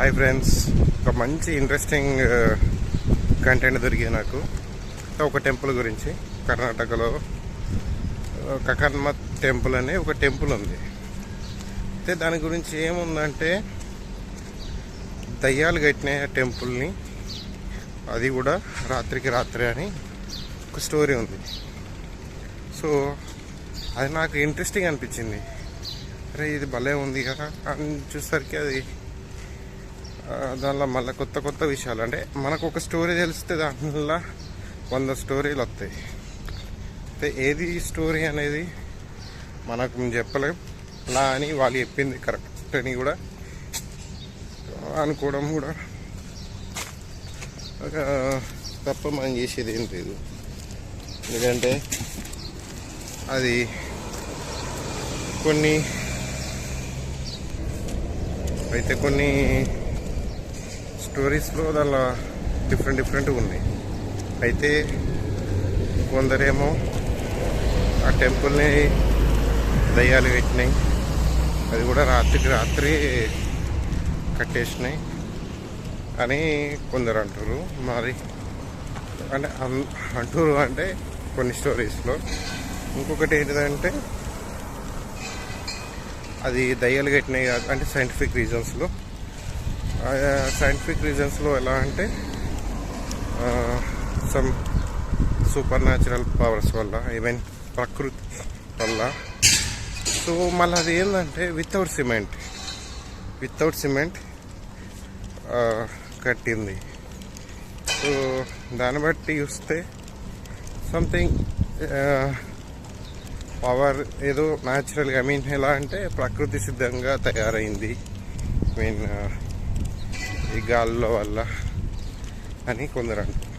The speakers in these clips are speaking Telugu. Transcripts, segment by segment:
హాయ్ ఫ్రెండ్స్ ఒక మంచి ఇంట్రెస్టింగ్ కంటెంట్ uh, దొరికింది నాకు. ఒక టెంపుల్ గురించి. కర్ణాటకలో uh, కకర్మ టెంపుల్ అనే ఒక టెంపుల్ ఉంది. అయితే దాని గురించి ఏముందంటే దయ్యాలు కట్టిన ఆ టెంపుల్ని అది కూడా రాత్రికి రాత్రి అని ఒక స్టోరీ ఉంది. సో అది నాకు ఇంట్రెస్టింగ్ అనిపించింది. అరే ఇది భలే ఉంది కదా అని చూసరికి అది దానిలో మళ్ళీ కొత్త కొత్త విషయాలు. అంటే మనకు ఒక స్టోరీ తెలిస్తే దానిలో వంద స్టోరీలు వస్తాయి. అయితే ఏది స్టోరీ అనేది మనకు చెప్పలేం. నా అని వాళ్ళు చెప్పింది కరెక్ట్ అని కూడా అనుకోవడం కూడా ఒక తప్ప మనం చేసేది ఏం లేదు. ఎందుకంటే అది కొన్ని అయితే కొన్ని స్టోరీస్లో దానిలో డిఫరెంట్ డిఫరెంట్ ఉన్నాయి. అయితే కొందరేమో ఆ టెంపుల్ని దయ్యాలు పెట్టినాయి. అది కూడా రాత్రికి రాత్రి కట్టేసినాయి. అని కొందరు అంటారు. మరి అంటే అన్- అంటారు అంటే కొన్ని స్టోరీస్లో ఇంకొకటి ఏంటిదంటే అది దయ్యాలు కట్టినాయి. కాదు అంటే సైంటిఫిక్ రీజన్స్లో సైంటిఫిక్ రీజన్స్లో ఎలా అంటే సమ్ సూపర్ న్యాచురల్ పవర్స్ వల్ల ఈవెన్ ప్రకృతి వల్ల. సో మళ్ళీ అది ఏంటంటే వితౌట్ సిమెంట్ వితౌట్ సిమెంట్ కట్టింది. సో దాన్ని బట్టి చూస్తే సంథింగ్ పవర్ ఏదో న్యాచురల్గా ఐ మీన్ ఎలా అంటే ప్రకృతి సిద్ధంగా తయారైంది. ఐ మీన్ ఈ గాల్లో వల్ల అని కొందరు అంటారు.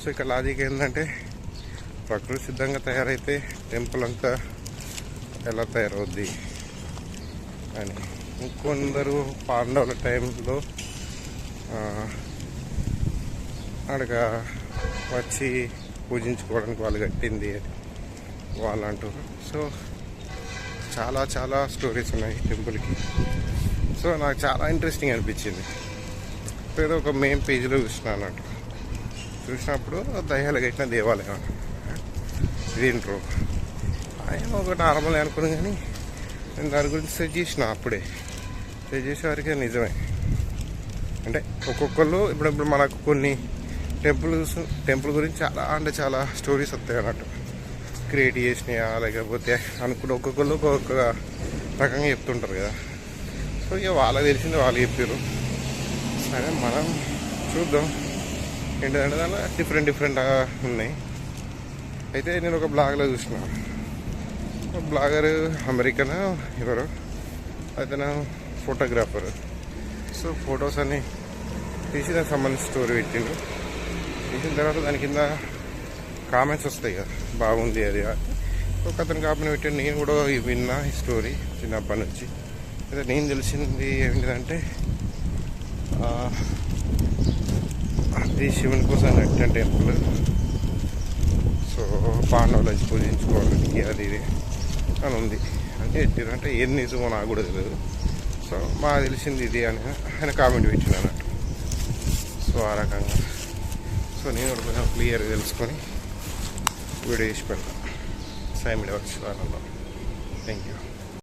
సో ఇక్కడ లాజిక్ ఏంటంటే ప్రకృతి సిద్ధంగా తయారైతే టెంపుల్ అంతా ఎలా తయారవుద్ది అని. ఇంకొందరు పాండవుల టైంలో అడగ వచ్చి పూజించుకోవడానికి వాళ్ళు కట్టింది అని వాళ్ళు అంటారు సో చాలా చాలా స్టోరీస్ ఉన్నాయి టెంపుల్కి. సో నాకు చాలా ఇంట్రెస్టింగ్ అనిపించింది. ఏదో ఒక మెయిన్ పేజీలో చూసినాను అన్నట్టు చూసినప్పుడు దయ్యాలు కట్టిన దేవాలయం అన్నమాట. ఇది ఆయన ఒక నార్మల్ అనుకున్నాను కానీ నేను దాని గురించి సెర్చ్ చేసిన అప్పుడే. సెర్చ్ చేసేవారికి నిజమే. అంటే ఒక్కొక్కళ్ళు ఇప్పుడప్పుడు మనకు కొన్ని టెంపుల్ టెంపుల్ గురించి చాలా అంటే చాలా స్టోరీస్ వస్తాయి అన్నట్టు. క్రియేట్ చేసినాయా లేకపోతే అనుకున్న ఒక్కొక్కళ్ళు ఒక్కొక్క రకంగా చెప్తుంటారు కదా. సో ఇక వాళ్ళకి తెలిసింది వాళ్ళు చెప్పారు సరే మనం చూద్దాం. ఏంటంటే దానిలో డిఫరెంట్ డిఫరెంట్ ఉన్నాయి. అయితే నేను ఒక బ్లాగ్లో చూసిన. ఒక బ్లాగర్ అమెరికన్ ఎవరు? అతను ఫోటోగ్రాఫర్ సో ఫొటోస్ అన్ని తీసి దానికి సంబంధించిన స్టోరీ పెట్టిండు. తీసిన తర్వాత దాని కింద కామెంట్స్ వస్తాయి కదా బాగుంది అది ఒక అతను కామెంట్ పెట్టాడు నేను కూడా విన్నా ఈ స్టోరీ చిన్నప్పటి నుంచి. అయితే నేను తెలిసింది ఏంటిదంటే అది శివుని కోసం కట్టిన టెంపుల్. సో పాండవులు పూజించుకోవడానికి అది ఇది అని ఉంది. అంటే ఎట్టిరంటే ఏం నిజమో నాకు కూడా తెలియదు. సో మాకు తెలిసింది ఇది అని ఆయన కామెంట్ పెట్టిన అన్నట్టు సో ఆ రకంగా. సో నేను కూడా కొంచెం క్లియర్గా తెలుసుకొని వీడియో చేసి పెడతాను సైమిడి వర్షాలలో థ్యాంక్ యూ